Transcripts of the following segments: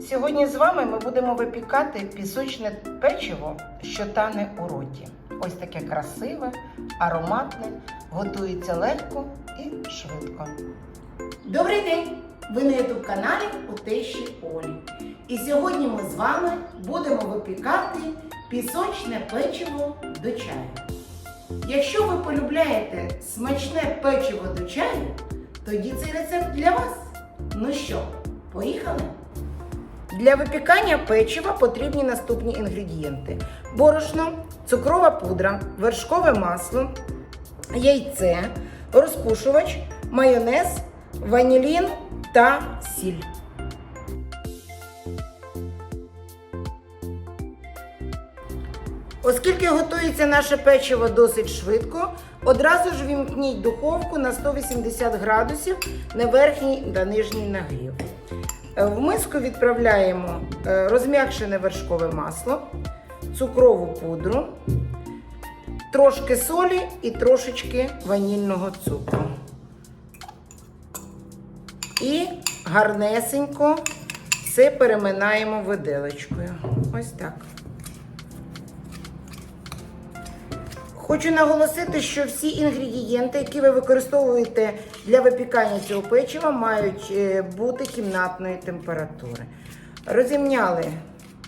Сьогодні з вами ми будемо випікати пісочне печиво, що тане у роті. Ось таке красиве, ароматне, готується легко і швидко. Добрий день! Ви на youtube каналі у тещі Олі. І сьогодні ми з вами будемо випікати пісочне печиво до чаю. Якщо ви полюбляєте смачне печиво до чаю, тоді цей рецепт для вас. Ну що, поїхали? Для випікання печива потрібні наступні інгредієнти: борошно, цукрова пудра, вершкове масло, яйце, розпушувач, майонез, ванілін та сіль. Оскільки готується наше печиво досить швидко, одразу ж вімкніть духовку на 180 градусів на верхній та нижній нагрів. Е, В миску відправляємо е, розм'якшене вершкове масло, цукрову пудру, трошки солі і трошечки ванільного цукру. І гарнесенько все переминаємо виделочкою. Ось так. Хочу наголосити, що всі інгредієнти, які ви використовуєте для випікання цього печива, мають е, бути кімнатної температури. Розімняли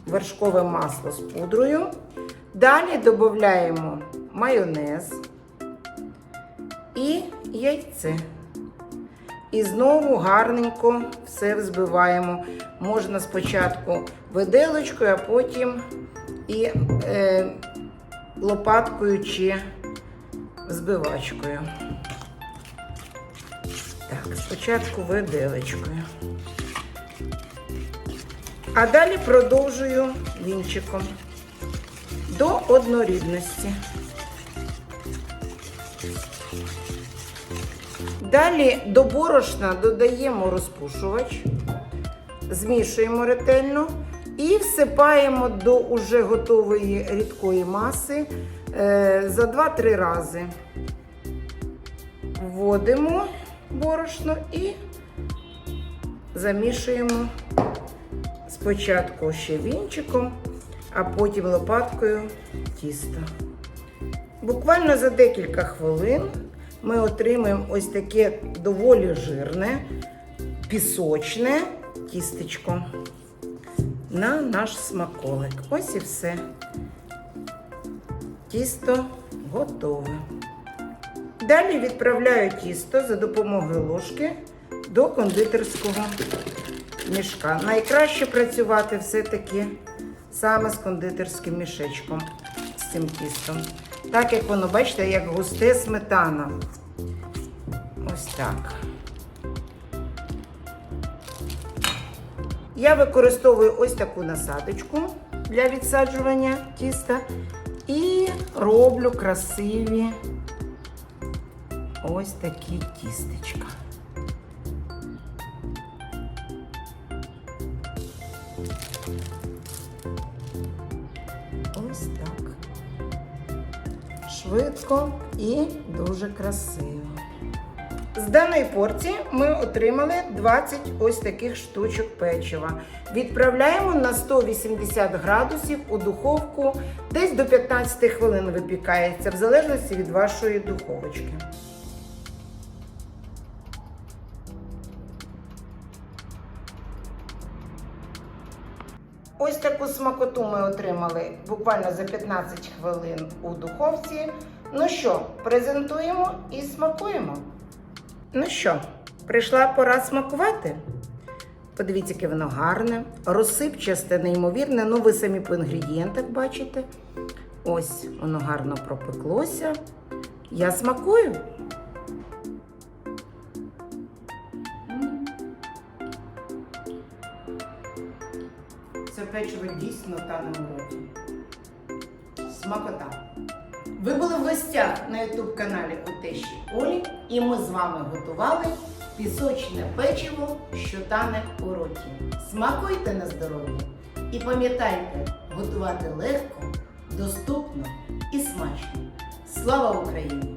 вершкове масло з пудрою. Далі додаємо майонез і яйце. І знову гарненько все взбиваємо. Можна спочатку виделочкою, а потім і е, лопаткою чи збивачкою. Так, спочатку виделочкою. А далі продовжую вінчиком до однорідності. Далі до борошна додаємо розпушувач, змішуємо ретельно і всипаємо до уже готової рідкої маси е, за 2-3 рази. Вводимо борошно і замішуємо спочатку ще вінчиком, а потім лопаткою тісто. Буквально за декілька хвилин ми отримаємо ось таке доволі жирне, пісочне тістечко на наш смаколик. Ось і все. Тісто готове. Далі відправляю тісто за допомогою ложки до кондитерського мішка. Найкраще працювати все-таки саме з кондитерським мішечком, з цим тістом. Так як воно, бачите, як густе сметана. Ось так. Я використовую ось таку насадочку для відсаджування тіста і роблю красиві ось такі тістечка. Ось так. Швидко і дуже красиво. З даної порції ми отримали 20 ось таких штучок печива. Відправляємо на 180 градусів у духовку, десь до 15 хвилин випікається, в залежності від вашої духовочки. Ось таку смакоту ми отримали буквально за 15 хвилин у духовці. Ну що, презентуємо і смакуємо. Ну що, прийшла пора смакувати? Подивіться, яке воно гарне, розсипчасте, неймовірне. Ну, ви самі по інгредієнтах бачите. Ось воно гарно пропеклося. Я смакую. Це печиво дійсно тане у роті. Смакота. Ви були в гостях на youtube каналі у Олі, і ми з вами готували пісочне печиво, що тане у роті. Смакуйте на здоров'я і пам'ятайте, готувати легко, доступно і смачно. Слава Україні!